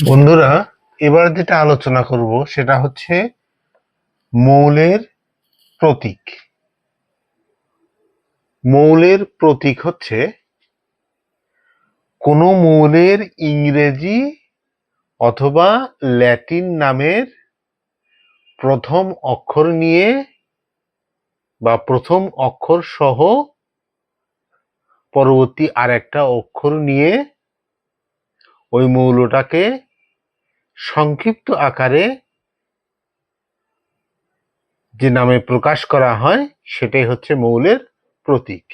বন্ধুরা, এবার যেটা আলোচনা করব সেটা হচ্ছে মৌলের প্রতীক। মৌলের প্রতীক হচ্ছে কোনো মৌলের ইংরেজি অথবা ল্যাটিন নামের প্রথম অক্ষর নিয়ে বা প্রথম অক্ষর সহ পরবর্তী আরেকটা অক্ষর নিয়ে ওই মৌলটাকে সংক্ষিপ্ত আকারে যে নামে প্রকাশ করা হয়, সেটাই হচ্ছে মৌলের প্রতীক।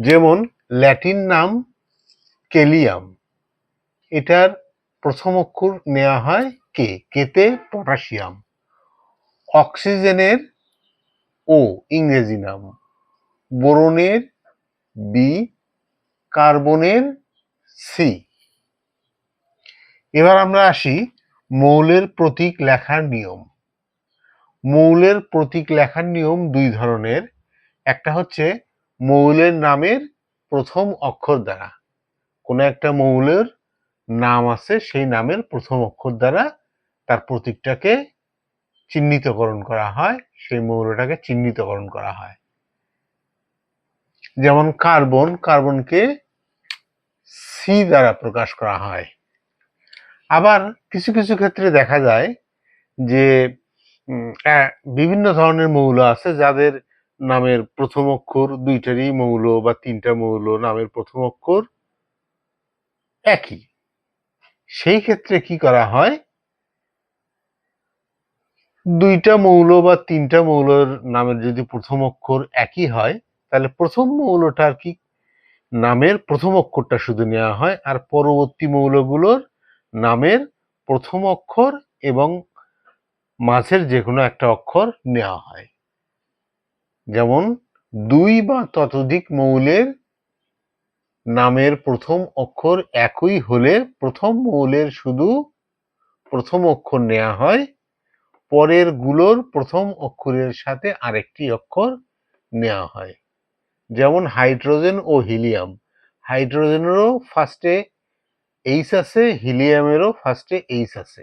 যেমন ল্যাটিন নাম কেলিয়াম। এটার প্রথম অক্ষর নেওয়া হয় কে? কেতে পটাশিয়াম। অক্সিজেনের ও, ইংরেজি নাম। বোরনের বি, কার্বনের সি। এবার আমরা আসি মৌলের প্রতীক লেখার নিয়ম। মৌলের প্রতীক লেখার নিয়ম দুই ধরনের। একটা হচ্ছে মৌলের নামের প্রথম অক্ষর দ্বারা। কোনো একটা মৌলের নাম আছে, সেই নামের প্রথম অক্ষর দ্বারা তার প্রতীকটাকে চিহ্নিতকরণ করা হয়, সেই মৌলটাকে চিহ্নিতকরণ করা হয়। যেমন কার্বন, কার্বনকে সি দ্বারা প্রকাশ করা হয়। আবার কিছু কিছু ক্ষেত্রে দেখা যায় যে বিভিন্ন ধরনের মৌল আছে যাদের নামের প্রথম অক্ষর দুইটারই মৌল বা তিনটা মৌল নামের প্রথম অক্ষর একই। সেই ক্ষেত্রে কি করা হয়? দুইটা মৌল বা তিনটা মৌলের নামের যদি প্রথম অক্ষর একই হয়, তাহলে প্রথম মৌলটার কি? নামের প্রথম অক্ষরটা শুধু নেওয়া হয় আর পরবর্তী মৌলগুলোর নামের প্রথম অক্ষর এবং মাঝের যে কোনো একটা অক্ষর নেওয়া হয়। যেমন, দুই বা ততোধিক মৌলের নামের প্রথম অক্ষর একই হলে প্রথম মৌলের শুধু প্রথম অক্ষর নেওয়া হয়, পরেরগুলোর প্রথম অক্ষরের সাথে আরেকটি অক্ষর নেওয়া হয়। যেমন, হাইড্রোজেন ও হিলিয়াম। হাইড্রোজেনেরও ফার্স্টে এইচ আছে, হিলিয়ামেরও ফার্স্টে এইচ আছে।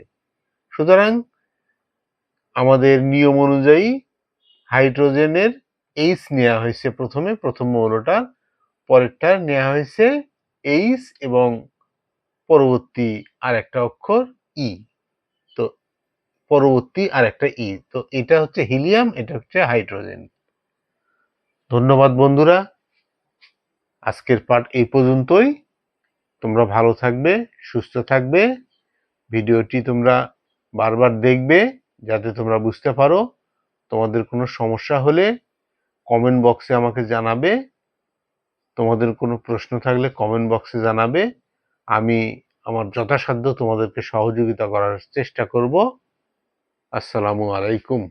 সুতরাং আমাদের নিয়ম অনুযায়ী হাইড্রোজেনের এইচ নেওয়া হয়েছে প্রথমে, প্রথম মৌলটা, পরেরটা নেওয়া হয়েছে এইচ এবং পরবর্তী আরেকটা অক্ষর ই তো পরবর্তী আর একটা ই তো এটা হচ্ছে হিলিয়াম, এটা হচ্ছে হাইড্রোজেন। ধন্যবাদ বন্ধুরা। আজকের পাঠ এই পর্যন্তই। তোমরা ভালো থাকবে, সুস্থ থাকবে। ভিডিওটি তোমরা বারবার দেখবে যাতে তোমরা বুঝতে পারো তোমাদের কোনো সমস্যা হলে কমেন্ট বক্সে আমাকে জানাবে। তোমাদের কোনো প্রশ্ন থাকলে কমেন্ট বক্সে জানাবে। আমি আমার যথাসাধ্য তোমাদেরকে সহযোগিতা করার চেষ্টা করব। আসসালামু আলাইকুম।